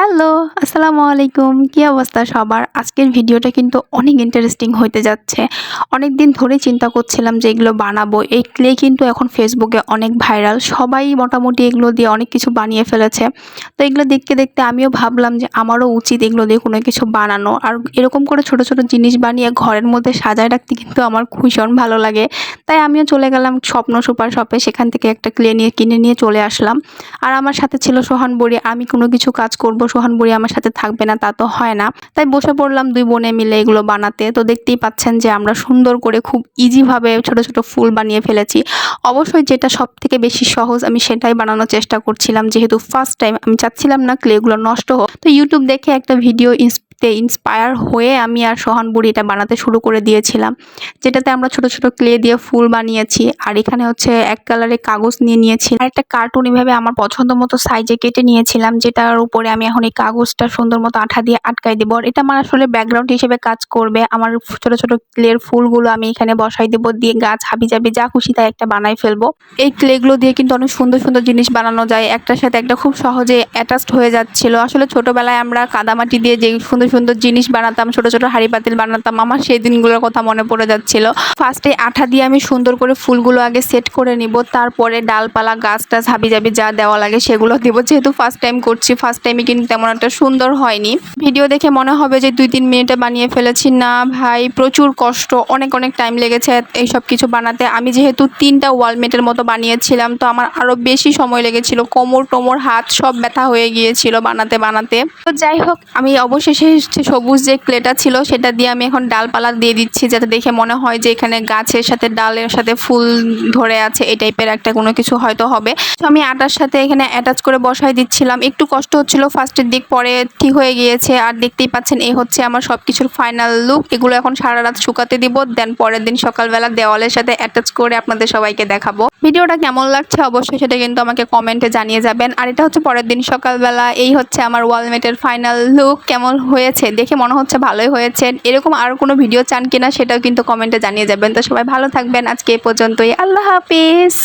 Hello আসসালামু আলাইকুম কী অবস্থা সবার? আজকের ভিডিওটা কিন্তু অনেক ইন্টারেস্টিং হতে যাচ্ছে। অনেক দিন ধরে চিন্তা করছিলাম যে এগুলো বানাবো। এই ক্লে কিন্তু এখন ফেসবুকে অনেক ভাইরাল সবাই মোটামুটি এগুলো দিয়ে অনেক কিছু বানিয়ে ফেলেছে। তো এগুলো দেখতে দেখতে আমিও ভাবলাম যে আমারও উচিত এগুলো দিয়ে কোনো কিছু বানানো। আর এরকম করে ছোট ছোট জিনিস বানিয়ে ঘরের মধ্যে সাজায় রাখতে কিন্তু আমার ভীষণ ভালো লাগে। তাই আমিও চলে গেলাম স্বপ্ন সুপার শপে। সেখান থেকে একটা ক্লে নিয়ে কিনে নিয়ে চলে আসলাম। আর আমার সাথে ছিল সোহান বড়ি আমি কোনো কিছু কাজ করব সোহান বুড়ি আমার সাথে থাকবে না, তা তো হয় না। তাই বসে পড়লাম দুই বোনে মিলে এগুলো বানাতে। তো দেখতেই পাচ্ছেন যে আমরা সুন্দর করে খুব ইজিভাবে ছোট ছোট ফুল বানিয়ে ফেলেছি। অবশ্যই যেটা সব থেকে বেশি সহজ আমি সেটাই বানানোর চেষ্টা করছিলাম। যেহেতু ফার্স্ট টাইম আমি চাচ্ছিলাম না ক্লেগুলো নষ্ট হোক। তো ইউটিউব দেখে একটা ভিডিও তে ইন্সপায়ার হয়ে আমি আর সোহান বুড়ি এটা বানাতে শুরু করে দিয়েছিলাম। যেটাতে আমরা ছোট ছোট ক্লে দিয়ে ফুল বানিয়েছি। আর এখানে হচ্ছে এক কালারে কাগজ নিয়ে নিয়েছি। আর একটা কার্টুন এভাবে আমার পছন্দ মতো সাইজে কেটে নিয়েছিলাম, যেটার উপরে আমি এখন এই কাগজটা সুন্দর মতো আঠা দিয়ে আটকাই দেবো। আর এটা আমার আসলে ব্যাকগ্রাউন্ড হিসেবে কাজ করবে। আমার ছোট ছোট ক্লের ফুলগুলো আমি এখানে বসাই দেবো দিয়ে গাছ হাবি যাবি যা খুশি তাই একটা বানাই ফেলব। এই ক্লেগুলো দিয়ে কিন্তু অনেক সুন্দর সুন্দর জিনিস বানানো যায়। একটার সাথে একটা খুব সহজে অ্যাটাচড হয়ে যাচ্ছিল। আসলে ছোটবেলায় আমরা কাদামাটি দিয়ে যে সুন্দর সুন্দর জিনিস বানাতাম, ছোট ছোট হাড়ি পাতিল বানাতাম। আমার সেই দিনগুলোর কথা মনে পড়ে যাচ্ছিল। ফার্স্টে আঠা দিয়ে আমি সুন্দর করে ফুলগুলো আগে সেট করে নিব, তারপরে ডালপালা, গাছ টাছ, হাবি যাবি যা দেওয়া লাগে সেগুলো দেব। যেহেতু ফার্স্ট টাইম করছি ফার্স্ট টাইমে কিন্তু তেমন একটা সুন্দর হয়নি। ভিডিও দেখে মনে হবে যে দুই তিন মিনিটে বানিয়ে ফেলেছি। না ভাই, প্রচুর কষ্ট, অনেক অনেক টাইম লেগেছে এই সব কিছু বানাতে। আমি যেহেতু তিনটা ওয়ালমেটের মতো বানিয়েছিলাম, তো আমার আরও বেশি সময় লেগেছিল। কোমর টোমর, হাত সব ব্যথা হয়ে গিয়েছিল বানাতে বানাতে। তো যাই হোক, আমি অবশেষে সবুজ যে ক্লেটা ছিল, সেটা দিয়ে আমি এখন ডালপালা দিয়ে দিচ্ছি যাতে দেখে মনে হয় যে এখানে গাছের সাথে, ডালের সাথে ফুল ধরে আছে, এই টাইপের একটা কোনো কিছু হয়তো হবে। তো আমি আটার সাথে এখানে অ্যাটাচ করে বসাই দিচ্ছিলাম। একটু কষ্ট হচ্ছিল ফার্স্টের দিক পরে ঠিক হয়ে গিয়েছে। আর দেখতেই পাচ্ছেন এই হচ্ছে আমার সব কিছুর ফাইনাল লুক এগুলো এখন সারা রাত শুকাতে দিব দেন পরের দিন সকালবেলা দেওয়ালের সাথে অ্যাটাচ করে আপনাদের সবাইকে দেখাবো। ভিডিওটা কেমন লাগছে অবশ্যই সেটা কিন্তু আমাকে কমেন্টে জানিয়ে যাবেন। আর এটা হচ্ছে পরের দিন সকালবেলা, এই হচ্ছে আমার ওয়ালমেটের ফাইনাল লুক কেমন হয়েছে, দেখে মনে হচ্ছে ভালোই হয়েছে। এরকম আরও কোনো ভিডিও চান কিনা সেটাও কিন্তু কমেন্টে জানিয়ে যাবেন। তো সবাই ভালো থাকবেন। আজকে এ পর্যন্তই। আল্লাহ হাফিজ।